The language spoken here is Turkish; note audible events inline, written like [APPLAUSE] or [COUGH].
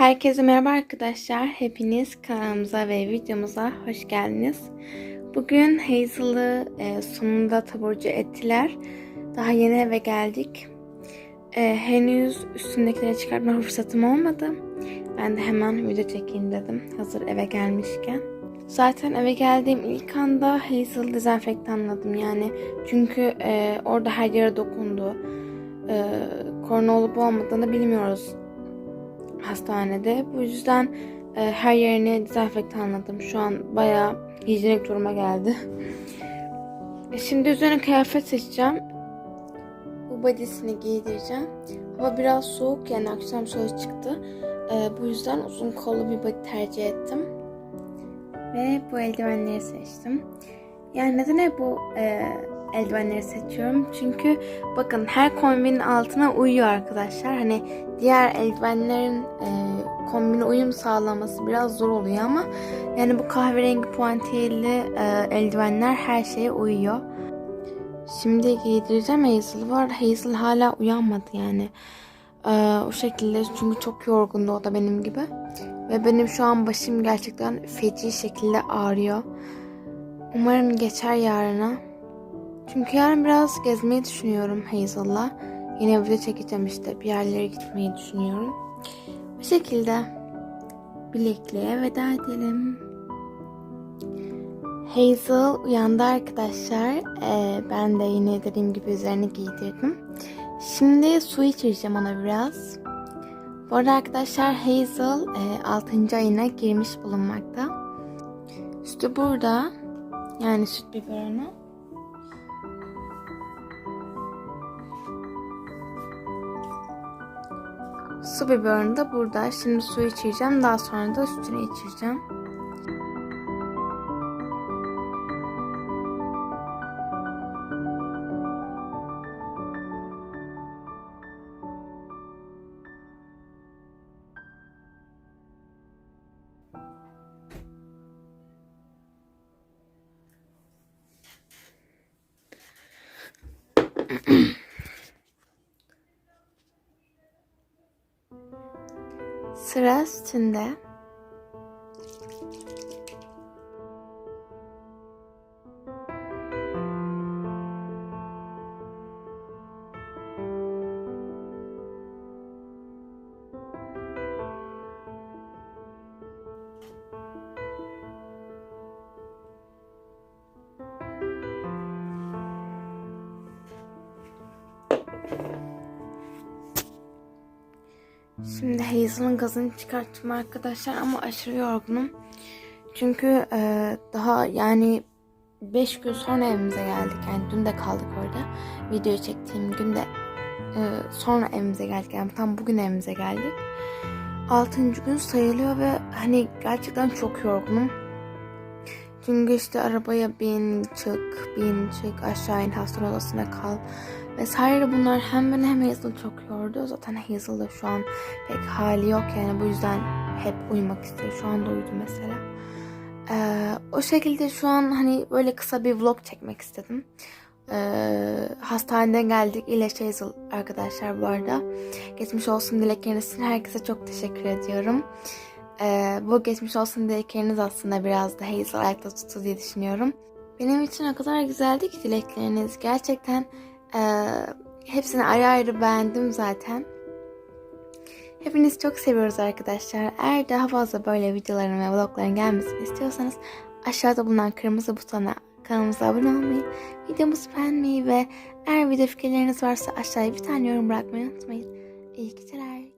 Herkese merhaba arkadaşlar. Hepiniz kanalımıza ve videomuza hoş geldiniz. Bugün Hazel'ı e, sonunda taburcu ettiler. Daha yeni eve geldik. E, henüz üstündekileri çıkartma fırsatım olmadı. Ben de hemen video çekeyim dedim. Hazır eve gelmişken. Zaten eve geldiğim ilk anda Hazel dezenfektanladım yani. Çünkü e, orada her yere dokundu. E, korona olup olmadığını bilmiyoruz hastanede. Bu yüzden e, her yerini dezenfektanladım. Şu an bayağı hijyenik duruma geldi. E, Şimdi üzerine kıyafet seçeceğim. Bu bodysini giydireceğim. Hava biraz soğuk yani akşam soğuk çıktı. E, bu yüzden uzun kollu bir body tercih ettim. Ve bu eldivenleri seçtim. Yani neden bu e, eldivenleri seçiyorum? Çünkü bakın her kombinin altına uyuyor arkadaşlar. Hani diğer eldivenlerin e, kombine uyum sağlaması biraz zor oluyor ama yani bu kahverengi puantiyeli e, eldivenler her şeye uyuyor. Şimdi giydireceğim Hazel var. Hazel hala uyanmadı yani. E, o şekilde çünkü çok yorgundu o da benim gibi. Ve benim şu an başım gerçekten feci şekilde ağrıyor. Umarım geçer yarına. Çünkü yarın biraz gezmeyi düşünüyorum Hazel'la. Yine video çekeceğim işte bir yerlere gitmeyi düşünüyorum. Bu şekilde bilekliğe veda edelim. Hazel uyandı arkadaşlar. Ee, ben de yine dediğim gibi üzerini giydirdim. Şimdi su içireceğim ona biraz. Bu arada arkadaşlar Hazel e, 6. ayına girmiş bulunmakta. Sütü burada. Yani süt biberonu. Su biberonu da burada. Şimdi su içireceğim. Daha sonra da sütünü içireceğim. [CLEARS THROAT] Sıra sütünde. Şimdi Hazel'ın gazını çıkarttım arkadaşlar ama aşırı yorgunum. Çünkü e, daha yani 5 gün sonra evimize geldik. Yani dün de kaldık orada. Video çektiğim günde e, sonra evimize geldik. Yani tam bugün evimize geldik. 6. gün sayılıyor ve hani gerçekten çok yorgunum. Çünkü işte arabaya bin çık, bin çık, aşağı in, hastane odasına kal vesaire bunlar hem beni hem Hazel'ı çok yordu. Zaten Hazel da şu an pek hali yok yani bu yüzden hep uyumak istiyor. Şu anda uyudu mesela. Ee, o şekilde şu an hani böyle kısa bir vlog çekmek istedim. Ee, hastaneden geldik. İyileş Hazel arkadaşlar bu arada. Geçmiş olsun dilekleriniz için herkese çok teşekkür ediyorum. Ee, bu geçmiş olsun dilekleriniz aslında biraz da Hazel ayakta tuttu diye düşünüyorum. Benim için o kadar güzeldi ki dilekleriniz. Gerçekten ee, hepsini ayrı ayrı beğendim zaten. Hepinizi çok seviyoruz arkadaşlar. Eğer daha fazla böyle videoların ve vlogların gelmesini istiyorsanız aşağıda bulunan kırmızı butona kanalımıza abone olmayı, videomuzu beğenmeyi ve eğer video fikirleriniz varsa aşağıya bir tane yorum bırakmayı unutmayın. İyi geceler.